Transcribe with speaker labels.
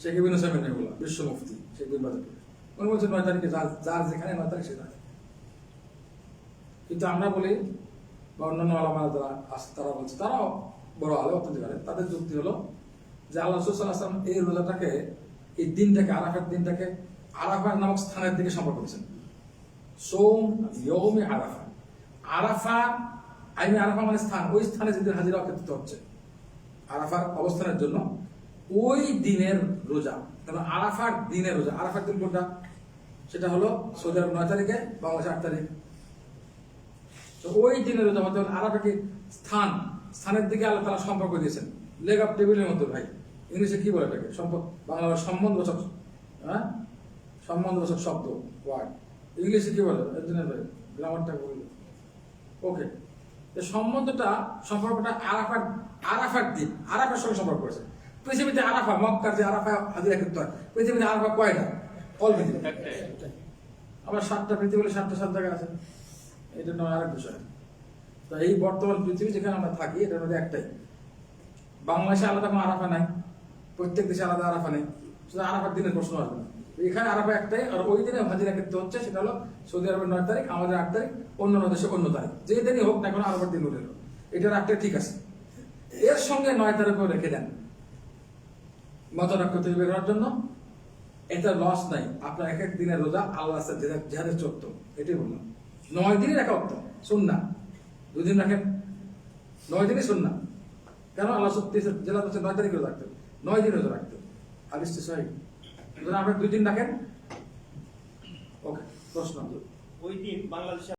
Speaker 1: শেখ হোসেন বিশ্ব মুফতি শেখ বিন উনি বলছেন নয় তারিখে যার যার যেখানে নয় তারিখ সেটা কিন্তু আমরা বলি, বা অন্যান্য যারা আছে তারা বলছে, তারাও বড় আলো অত্যন্ত পারে তাদের যুক্তি হলো যে, আল্লাহ এই রোজাটাকে, এই দিনটাকে দিনটাকে আরাফার নামক স্থানের দিকে সম্পর্ক করেছেন। সোম ইয়মে আরাফা। আরাফা আরাফা মানে স্থান, ওই স্থানে যেদিন হাজিরা হচ্ছে। আরাফার অবস্থানের জন্য ওই দিনের রোজা কারণ আরাফার দিনের রোজা। আরাফার দিন কোনটা? সেটা হলো সৌদি আরব নয় তারিখে, বাংলাদেশ আট তারিখ। তো ওই দিনের রোজা হতে হলে আরাফা কি স্থান? স্থানের দিকে আল্লাহ তারা সম্পর্ক দিয়েছেন। লেগ আপ টেবিলের মতো ভাই। ইংলিশে কি বলে এটাকে? সম্পর্ক বাংলা সম্বন্ধবোচক হ্যাঁ? সম্বন্ধবোচক শব্দ ওয়ার্ড ইংলিশে কি বলে? এর জন্য গ্রামারটা বলল ওকে সম্বন্ধটা, সম্পর্কটা আরাফার আরাফার দিন, আরাফার সঙ্গে সম্পর্ক করেছে। পৃথিবীতে আরাফা মক্কার যে আরাফা হাজিরা করতে হয়। পৃথিবীতে আরাফা কয়টা? অল পৃথিবী আবার সাতটা পৃথিবীতে সাতটা সাত জায়গা আছে। এটা নয় আরেক বিষয়। তো এই বর্তমান পৃথিবী যেখানে আমরা থাকি এটার মধ্যে একটাই। বাংলাদেশে আলাদা কোনো আরাফা নাই। প্রত্যেক দেশে আলাদা আরাফা নেই। শুধু আরাফার দিনের প্রশ্ন আসবে। না এখানে আরাফা একটাই আর ওই দিনে হাজিরা করতে হচ্ছে সেটা হলো সৌদি আরবের নয় তারিখ আমাদের আট তারিখ অন্য দেশে অন্য তারিখ। যে দিনই হোক না কোনো আরাফার দিন উঠে এটার একটা ঠিক আছে। এর সঙ্গে নয় তারিখও রেখে দেন। মতরাক্ষ তৈরি করার জন্য। এটা লস নাই। আপনার এক এক দিনের রোজা আল্লাহ জেহাদের চোদ্দ। এটাই বললাম। নয় দিনই উত্তম শুন না দুদিন রাখেন। নয় দিনই শুন না কেন? আল্লাহ সত্যি জেলা হচ্ছে নয় তারিখ রোজা রাখতে। নয় দিন রোজা রাখতে। হাদিসটি সহি। সুতরাং আপনি দুই দিন রাখেন। ওকে, প্রশ্ন।
Speaker 2: ওই দিন বাংলাদেশে